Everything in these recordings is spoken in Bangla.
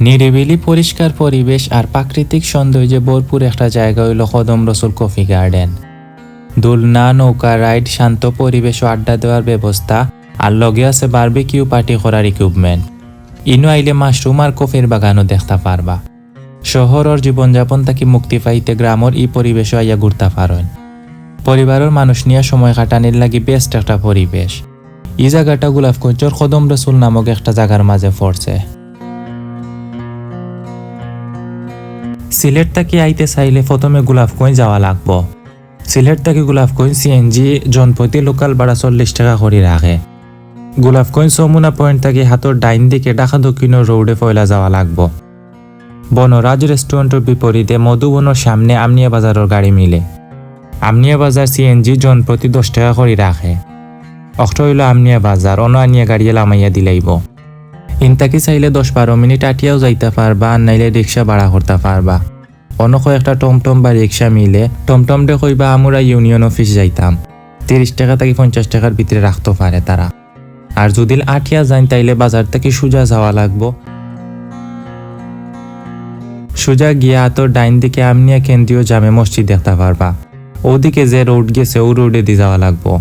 নিরিবিলি, পরিষ্কার পরিবেশ আর প্রাকৃতিক সৌন্দর্যে ভরপুর একটা জায়গা হইল কদম রসুল কফি গার্ডেন। দোলনা, নৌকা, রাইড, শান্ত পরিবেশ ও আড্ডা দেওয়ার ব্যবস্থা আর লগে আছে বারবিকিউ পার্টি করার ইকুইপমেন্ট ইনো আইলে মাশরুম আর কফির বাগানও দেখতে পারবা। শহরের জীবনযাপন থাকি মুক্তি পাইতে গ্রামের ই পরিবেশ আইয়া ঘুরতে পারেন। পরিবারের মানুষ নিয়ে সময় কাটানির লাগি বেস্ট একটা পরিবেশ। ই জায়গাটা গোলাপগঞ্জর কদম রসুল নামক একটা জায়গার মাঝে পড়ছে। সিলেট থেকে আইতে চাইলে প্রথমে গোলাপগঞ্জ যাওয়া লাগবো। সিলেট থেকে গোলাপগঞ্জ সিএনজি জনপ্রতি লোকাল ভাড়া চল্লিশ টাকা করে রাখে। গোলাপগঞ্জ যমুনা পয়েন্ট থেকে হাতর ডাইন দিকে ঢাকা দক্ষিণের রোডে পয়লা যাওয়া লাগবো। বনরাজ রেস্টুরেন্টের বিপরীতে মধুবনের সামনে আমনিয়া বাজারের গাড়ি মিলে। আমনিয়া বাজার সিএনজি জন প্রতি দশ টাকা করে রাখে। অক্ট হইল আমনিয়া বাজার অন আনিয়া গাড়ি লামাইয়া দিলাইব। ইনতাকি চাইলে দশ বারো মিনিট আটিয়াও যাইতে পারবা নাইলে রিক্সা ভাড়া করতে পারবা অন্য একটা টমটম বা রিক্সা মিলে, টমটম দে কইবা আমরা ইউনিয়ন অফিস যাইতাম। তিরিশ টাকা থেকে পঞ্চাশ টাকার ভিতরে রাখতে পারে তারা আর যদি আটিয়া যান তাইলে বাজার থেকে সোজা যাওয়া লাগবো। সোজা গিয়া তোর ডাইন দিকে আমনিয়া কেন্দ্রীয় জামে মসজিদ দেখতে পারবা ওদিকে যে রোড গেছে ও রোডে দিয়ে যাওয়া লাগবো।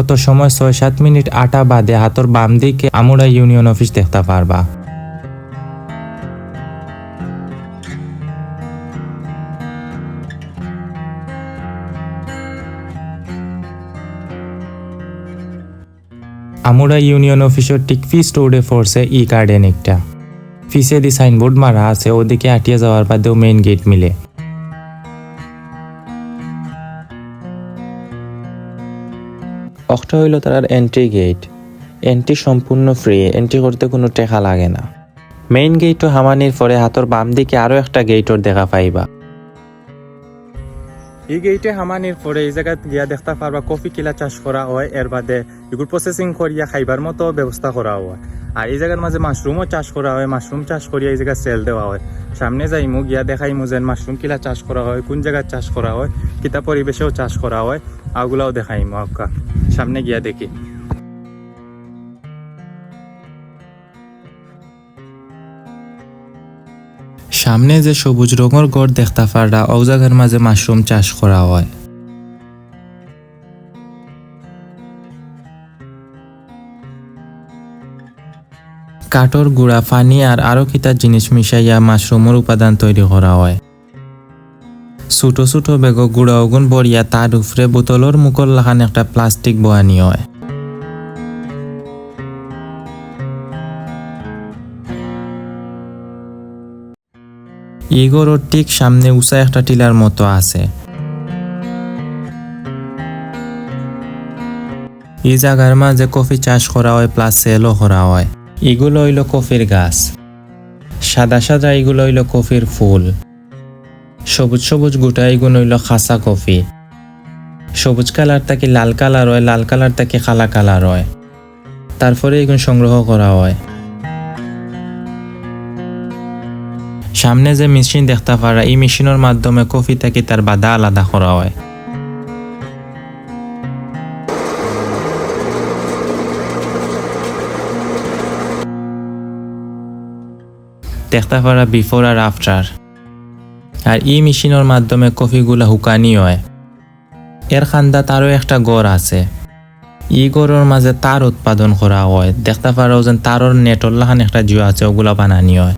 কত সময় ছয় সাত মিনিট আটা বাদে হাতর বাম দিকে আমুরা ইউনিয়ন অফিস দেখতে পারবা। আমুরা ইউনিয়ন অফিসের ঠিক ফিস রোডে ফোর্সে ই গার্ডেন একটা। ফিসে দি সাইনবোর্ড মারা আছে, ওদিকে আটিয়া যাওয়ার বাদেও মেইন গেট মিলে। অক্টা হইল তার এন্ট্রি গেট এন্ট্রি সম্পূর্ণ ফ্রি এন্ট্রি করতে কোনো টেকা লাগে না। মেইন গেটও হামানির পরে হাতর বাম দিকে আরও একটা গেটর দেখা পাইবা। এই গেইটে হামানির পরে এই জায়গায় গিয়া দেখতে পারবা কফি কিলা চাষ করা হয়, এর বাদে এগুলো প্রসেসিং করিয়া খাইবার মতো ব্যবস্থা করা হয়। আর এই জায়গার মাঝে মাশরুমও চাষ করা হয়, মাশরুম চাষ করিয়া এই জায়গায় সেল দেওয়া হয়। সামনে যাইমু, গিয়া দেখাইমু যেন মাশরুম কিলা চাষ করা হয়, কোন জায়গায় চাষ করা হয়, কিতা পরিবেশেও চাষ করা হয়, আগুলাও দেখাইমু আপকা সামনে গিয়া দেখি। সামনে যে সবুজ রঙের গড় দেখতে পাররা ও জায়গার মাঝে মাশরুম চাষ করা হয়। কাঠর গুঁড়া, পানি আর আরও কিতা জিনিস মিশাইয়া মাশরুমের উপাদান তৈরি করা হয়। ছোট ছোট বেগ গুঁড়া ওগুন বরিয়া তার উফরে বোতলর মুখর লাখান একটা প্লাস্টিক বয়ানি হয়। ইগোরোর ঠিক সামনে উঁচা একটা টিলার মতো আছে। এই জায়গার মাঝে কফি চাষ করা হয় প্লাস সেলও করা হয়। এগুলো হইল কফির গাছ। সাদা সাদা এগুলো হইল কফির ফুল। সবুজ সবুজ গোটা এগুলো হইল খাসা কফি। সবুজ কালার থেকে লাল কালার হয়, লাল কালার থেকে কালা কালার হয়। তারপরে এগুলো সংগ্রহ করা হয়। সামনে যে মেশিন দেখতে পারা, এই মেশিনের মাধ্যমে কফি থেকে তার বাধা আলাদা করা হয়। দেখতে পারা বিফোর আর আফটার আর ই মেশিনের মাধ্যমে কফিগুলা হুকানি হয়। এর খান্দা তারও একটা গড় আছে। ই গড়ের মাঝে তার উৎপাদন করা হয়। দেখতে পারো যেন তারর নেটর লাহান একটা জিও আছে, ওগুলা বানানি হয়।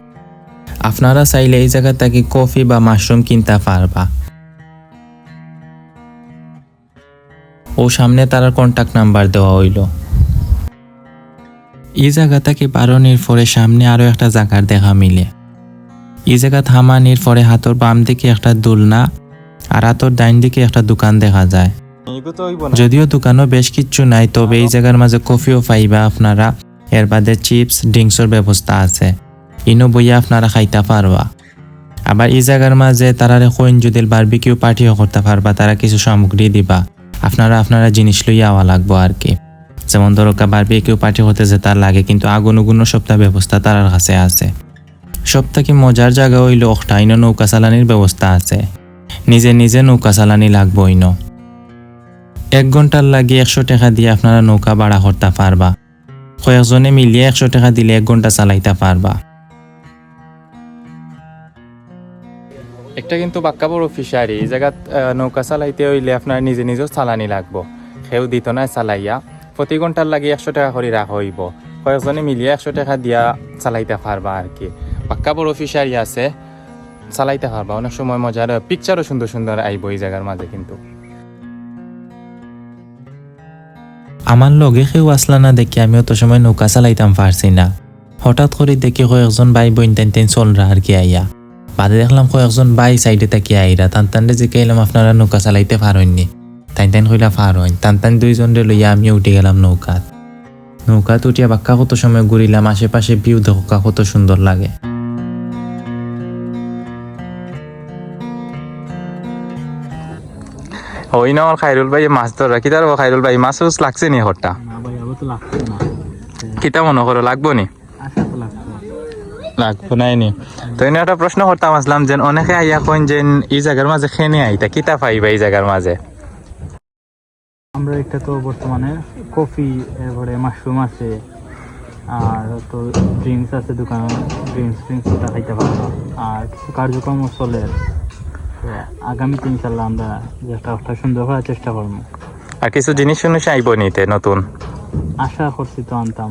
আপনারা চাইলে এই জায়গা থেকে কফি বা মাশরুম কিনতে পারবা। ও সামনে তার কন্টাক্ট নাম্বার দেওয়া হইল। এই জায়গা থেকে বারণের পরে সামনে আরও একটা জায়গার দেখা মিলে। এই জায়গা থামানির পরে হাতর বাম দিকে একটা দোলনা আর হাতর ডাইন দিকে একটা দোকান দেখা যায়। যদিও দোকানও বেশ কিচ্ছু নাই, তবে এই জায়গার মাঝে কফিও পাইবা আপনারা। এর বাদে চিপস, ড্রিঙ্কসের ব্যবস্থা আছে। ইনো বইয়া আপনারা খাইতে পারবা। আবার এই জায়গার মাঝে তারারে কইন যদি বারবিকিউ পার্টিও করতে পারবা, তারা কিছু সামগ্রী দিবা। আপনারা আপনারা জিনিস লইয়া আওয়া লাগবো আর কি। যেমন ধরো বারবিকিউ পার্টি হতে যে তার লাগে কিন্তু আগুন উগুনো সপ্তাহ ব্যবস্থা তার কাছে আছে। সব থেকে মজার জায়গা হইল অখটাইনো নৌকা চালানির ব্যবস্থা আছে। নিজে নিজে নৌকা চালানি লাগবো ইন। এক ঘণ্টার লাগে একশো টাকা দিয়ে আপনারা নৌকা ভাড়া করতে পারবা। কয়েকজনে মিলিয়ে একশো টাকা দিলে এক ঘণ্টা চালাইতে পারবা। একটা কিন্তু বাক্কা বড় ফিশারি আহ, নৌকা চালাইতে হইলে আপনার নিজে নিজেও চালানি লাগবো। সেও দিত না চালাইয়া। প্রতি ঘণ্টার লাগে একশো টাকা করে রাখা হইব। কয়েকজনে মিলিয়ে একশো টাকা দিয়া চালাইতে পারবা আর কি। বাক্কা বড় ফিশারি আছে, চালাইতে পারবা অনেক সময় মজার পিকচারও সুন্দর সুন্দর আইব এই জায়গার মাঝে কিন্তু। আমার লগে কেউ আসলা না দেখি আমি অত সময় নৌকা চালাইতাম পারছি না। হঠাৎ করে দেখি কয়েকজন ভাই বোন টাইন টাইন চলরা আর কি আইয়া। বাদে দেখলাম কয়েকজন ভাই সাইডে তাকি আইরা টান টানরে জিকাইলাম, আপনারা নৌকা চালাইতে পারেননি টাইন টাইন কইলা পার হইন। টান টান দুইজন রে লইয়া আমি উঠে গেলাম নৌকাত। নৌকাত উঠিয়া বাক্কা কত সময় ঘুরিলাম আশেপাশে ভিউ দেখা কত সুন্দর লাগে। ওই না আমার খাইরুল ভাই মাছ ধরা কি তার খাইরুল ভাই? মাছ উস লাগছে নি হরটা না ভাই আবার তো লাগছে না। কিতা মনে করো লাগবো নি? লাগবো নাই নি। তো এনে একটা প্রশ্ন করতাম আসলাম যে অনেকে আইয়া কইন যে এই জায়গার মাঝে খেনে আইতা কিতা পাইবা এই জায়গার মাঝে? আমরা এটা তো বর্তমানে কফি এরপরে মাশরুম আছে আর তো ড্রিঙ্কস আছে দোকানে ড্রিঙ্কস ড্রিঙ্কস ওটা খাইতে পারব আর কিছু কার্যক্রম চলে আগামীতে ইনশাল্লাহ আমরা একটা সুন্দর করার চেষ্টা করব। আর কিছু জিনিস শুনিস আইব নিতে নতুন? আশা করছি তো আনতাম।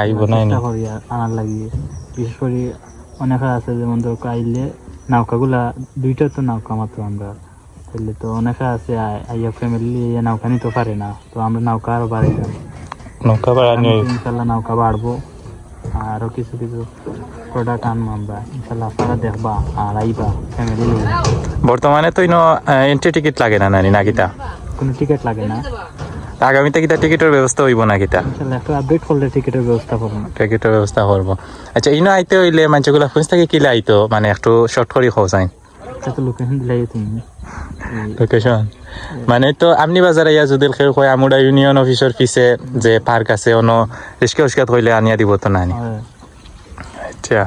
আইব নি? চেষ্টা করি আর আনার লাগিয়ে বিশেষ করে অনেকে আছে যেমন ধরো আইলে নৌকাগুলা দুইটা তো নৌকা মাত্র আমরা তাহলে তো অনেকে আছে আই- আইয়া ফ্যামিলি নৌকা নিতে পারে না। তো আমরা নৌকা আরও বাড়াইলাম নৌকা বাড়ানি ইনশাল্লাহ নৌকা বাড়বো। আরও কিছু কিছু প্রোডাক্ট আনব আমরা। ইনশাল্লাহ আপনারা দেখবা আর আইবা ফ্যামিলি নিয়ে। বর্তমানে তো ইনো এন্ট্রি টিকিট লাগে না নানি না কোনো টিকিট লাগে না। আগামীতে কিতা টিকিটের ব্যবস্থা হইব না কিতা একটু আপডেট করলে টিকিটের ব্যবস্থা করব। টিকিটের ব্যবস্থা করব। আচ্ছা ইনো আইতে হইলে মানুষগুলা ফুঁস থেকে কিলা আইতো মানে একটু শর্ট করে এটা তো লোকেশন দিলাই তুমি। লোকেশন মানে তো আমনি বাজার ইয়া যদি খেয়ে কয় আমুডা ইউনিয়ন অফিসের পিছে যে পার্ক আছে অন রিস্কা উস্কাত হইলে আনিয়া দিব তো নানি হয়। আচ্ছা।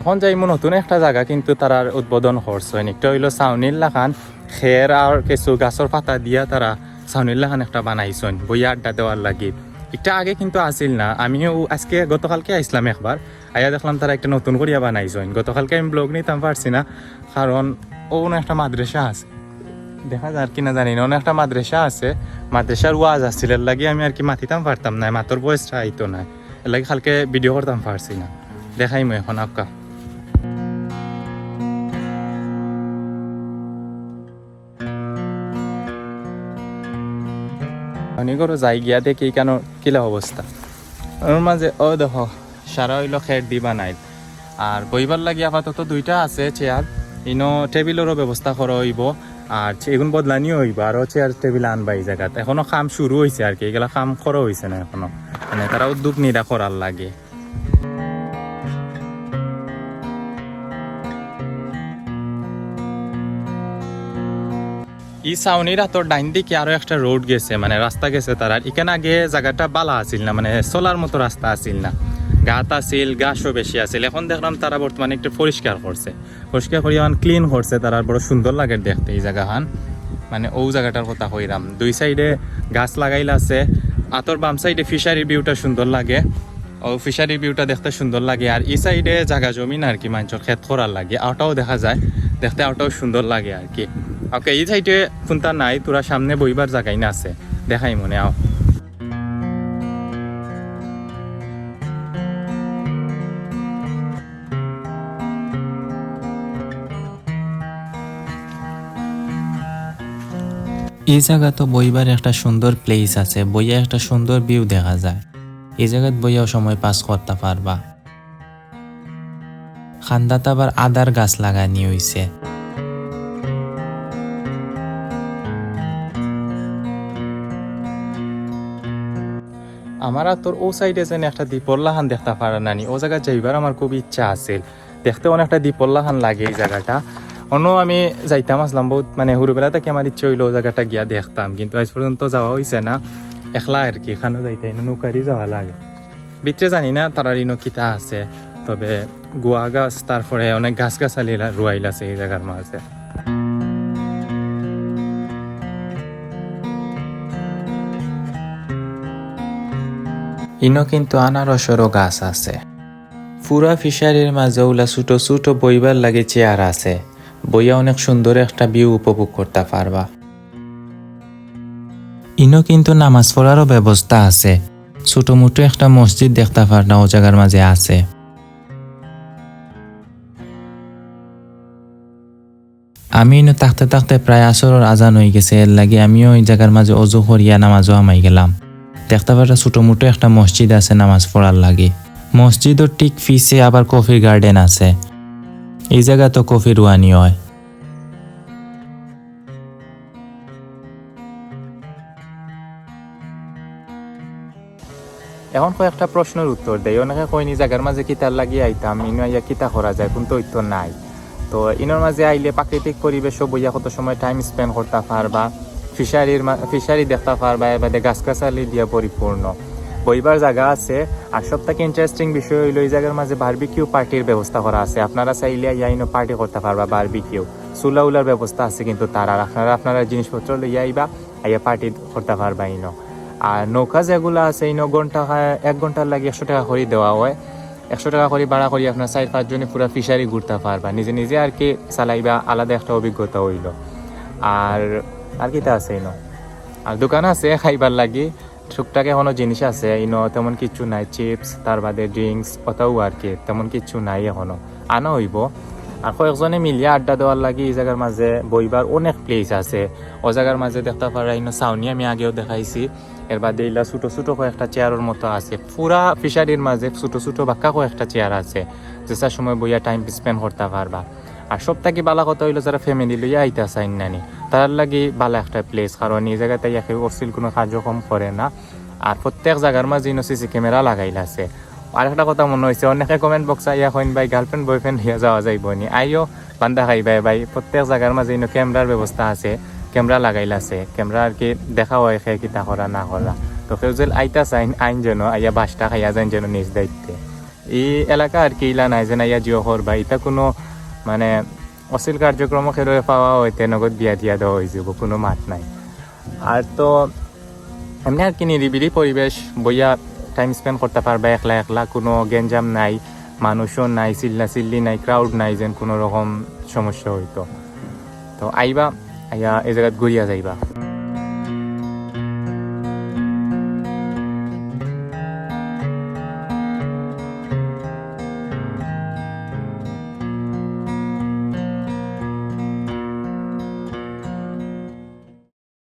এখন যাইমু নতুন একটা জায়গা কিন্তু তারার উদ্বোধন করছে একটা হইল সাউনির লাখান খের আর কিছু গাছের পাতা দিয়া তারা সাউনির লাখান একটা বানাইছেন বইয়া আড্ডা দেওয়ার লাগি। একটা আগে কিন্তু আসিল না। আমিও আজকে গতকালকে আইসলাম একবার। আইয়া দেখলাম তারা একটা নতুন করিয়া বানাইছেন গতকালকে আমি ব্লগ নিতাম, পারছি না। কারণ অন্য একটা মাদ্রাসা আছে। দেখা যায় আর কি, না জানি না। অনেক একটা মাদ্রাসা আছে। মাদ্রাসার ওয়াজ আসছিল এর লাগে আমি আর কি মাতিতাম, পারতাম না। মাতর বয়সটা আইতো না। এর লাগে খালকে ভিডিও করতাম, পারছি না। দেখাই মই এখন, আক্কা। অনেক করো যাই গিয়া দেখি কেন কিলা অবস্থা ওর মাঝে ও দেখো সারা হইল খের দিবা নাই আর বইবার লাগি আপাতত দুইটা আছে চেয়ার ইনো টেবিলেরও ব্যবস্থা করা হইব। আর এগুন বদলানিও হইব। আরও চেয়ার টেবিল আনবা এই জায়গাতে এখনও কাম শুরু হয়েছে আর কি এগুলা কাম করা হয়েছে না এখনও। মানে তারা উদ্যোগ নিরা করার লাগে। ই সাউনির হাতর ডাইন দিকে আরও একটা রোড গেছে মানে রাস্তা গেছে তার এখানে আগে জায়গাটা বালা আছিল না মানে সোলার মতো রাস্তা আছিল না। গাত আছিল, গাছও বেশি আছিল। এখন দেখলাম তারা বর্তমানে একটু পরিষ্কার করছে পরিষ্কার করি এখন ক্লিন করছে তারা বড় সুন্দর লাগে দেখতে এই জায়গাখান মানে ও জায়গাটার কথা কইরাম দুই সাইডে গাছ লাগাইল আছে। আতর বাম সাইডে ফিশারির ভিউটা সুন্দর লাগে। ও ফিশারির ভিউটা দেখতে সুন্দর লাগে। আর এই সাইডে জায়গা জমিন আর কি মানুষের ক্ষেত করার লাগে। আওটাও দেখা যায়। দেখতে আওটাও সুন্দর লাগে আর কি। ওকে এই সাইডে কোনটা নাই, তোরা সামনে বইবার জায়গায় না আছে। দেখাই মনে, আও। এই জায়গা তো বইবার একটা সুন্দর প্লেস আছে, বইয়া একটা সুন্দর ভিউ দেখা যায়। এই জায়গাত বইয়াও সময় পাস করতে পারবা। খান্দাত আবার আদার গাছ লাগানি হইছে। আমার আর তোর ও সাইডে যেন একটা দ্বীপল্লাহান দেখতে পারা নানি ও জায়গা যাইবার আমার খুব ইচ্ছা আছিল দেখতে অনেকটা দ্বীপল্লাহান লাগে এই জায়গাটা। অন্য আমি যাইতাম, আসলাম বহুত মানে হুরুবেলা থেকে আমার ইচ্ছে হইল ও জায়গাটা গিয়া দেখতাম। কিন্তু আজ পর্যন্ত যাওয়া হয়েছে না। একলা আর কি এখানে যাইতে নৌকারি যাওয়া লাগে। ভিতরে জানি না তারার কিতা আছে। তবে গুয়া গাছ, তারপরে অনেক গাছ গাছালি রুয়াইল আছে এই জায়গার মাঝে। ইনো কিন্তু আনারসেরও গাছ আছে। পুরা ফিশারির মাঝে ওলা ছোটো ছোটো বইবার লাগে চেয়ার আছে। বইয়া অনেক সুন্দর একটা ভিউ উপভোগ করতে পারবা। ইনো কিন্তু নামাজ পড়ারও ব্যবস্থা আছে। ছোট মোটো একটা মসজিদ দেখতে পারনা ও জায়গার মাঝে আছে। আমি ইনো থাকতে থাকতে প্রায় আসরের আজান হয়ে গেছে, এর লাগে আমিও ওই জায়গার মাঝে অজু করিয়া নামাজও আমাই গেলাম। দেখতে পারা ছোট মোটো একটা মসজিদ আছে নামাজ পড়ার লাগে। মসজিদও ঠিক ফিসে আবার কফির গার্ডেন আছে। এই জায়গা তো কফি রুয়ানি হয়। এখন কয়েকটা প্রশ্নের উত্তর দেয় অনেকে কইনি জায়গার মাঝে কিতার লাগিয়ে আইতাম, ইনো আইয়া কিতা করা যায়? কিন্তু উত্তর নাই। তো ইনোর মাঝে আইলে প্রাকৃতিক পরিবেশও বইয়া কত সময় টাইম স্পেন্ড করতে পারবা? ফিশারির ফিশারি দেখতে পারবা বাদে গাছগাছালি দিয়া পরিপূর্ণ। বইবার জায়গা আছে। আর সব থেকে ইন্টারেস্টিং বিষয় হইল এই জায়গার মাঝে বারবিকিউ পার্টির ব্যবস্থা করা আছে। আপনারা চাইলে ইয়া ইনো পার্টি করতে পারবা বারবিকিউ চুলা উলার ব্যবস্থা আছে কিন্তু তার। আর আপনারা আপনারা জিনিসপত্র লইয়া আইবা, আইয়া পার্টি করতে পারবা ইনো আর নৌকা যেগুলো আছে, এই ন ঘণ্টা এক ঘণ্টার লাগে একশো টাকা করে দেওয়া হয়। একশো টাকা করে ভাড়া করি আপনার চার পাঁচজনে পুরো ফিশারি ঘুরতে পারবা। নিজে নিজে আর কি চালাইবা, আলাদা একটা অভিজ্ঞতা হইল। আর আর কিটা আছে ইনো? আর দোকান আছে খাইবার লাগি। টুকটাক এখনও জিনিস আছে, ইনো তেমন কিছু নাই, চিপস, তার বাদে ড্রিঙ্কস অতাও আর কি, তেমন কিছু নাই এখনও। আনা হইব। আর কয়েকজনে মিলিয়ে আড্ডা দেওয়ার লাগি এই জায়গার মাঝে বইবার অনেক প্লেস আছে। ও জায়গার মাঝে দেখতে পারা ইনো সাউনি আমি আগেও দেখাইছি। এর বাদে ইলা ছোটো ছোটো কয়েকটা চেয়ারের মতো আছে। পুরা ফিশারির মাঝে ছোটো ছোটো বাক্কা কয়েকটা চেয়ার আছে। যেসার সময় বইয়া টাইম স্পেন্ড করতে পারবা। আর সব থেকে বালা কথা হইল যারা ফ্যামিলি লইয়া আইতা চাইন নানি, তার লাগি বালা একটা প্লেস কারণ এই জায়গাতে ইয়াকে অশ্লীল কোনো কার্যক্রম করে না। আর প্রত্যেক জায়গার মাঝে সিসি ক্যামেরা লাগাইল আছে। আর একটা কথা মনে হয়েছে অনেকে কমেন্ট বক্স আইয়া কইন, ভাই গার্লফ্রেন্ড বয়ফ্রেন্ড হইয়া যাওয়া যাইব নি? আইও বান্দা খাইবাই ভাই ভাই, প্রত্যেক জায়গার মাঝে ইনো ক্যামেরার ব্যবস্থা আছে ক্যামেরা লাগাইল আছে ক্যামেরা আর কি দেখা হয় খে কিতা করা না করা। তো কেউ যে আইতা চাইন আইন যেন আইয়া বাসটা খাইয়া যান যেন নিজ দায়িত্বে। এই এলাকা আর কি, ইলা নাই যেন আইয়া জিও করবা এটা কোনো মানে অশ্লীল কার্যক্রম সেইদৰে পাওয়া হইতে নগদ বিয়া দিয়া দেওয়া হয়ে যাব, কোনো মাত নাই। আর তো, এমনি আর কি নিরিবিলি পরিবেশ বইয়া টাইম স্পেন্ড করতে পারবা একলা একলা, কোনো গেঞ্জাম নাই মানুষও নাই, চিল্লা চিল্লি নাই ক্রাউড নাই যেন কোনো রকম সমস্যা হইতো তো। আইবা, আইয়া এই জায়গাত ঘুরিয়া যাইবা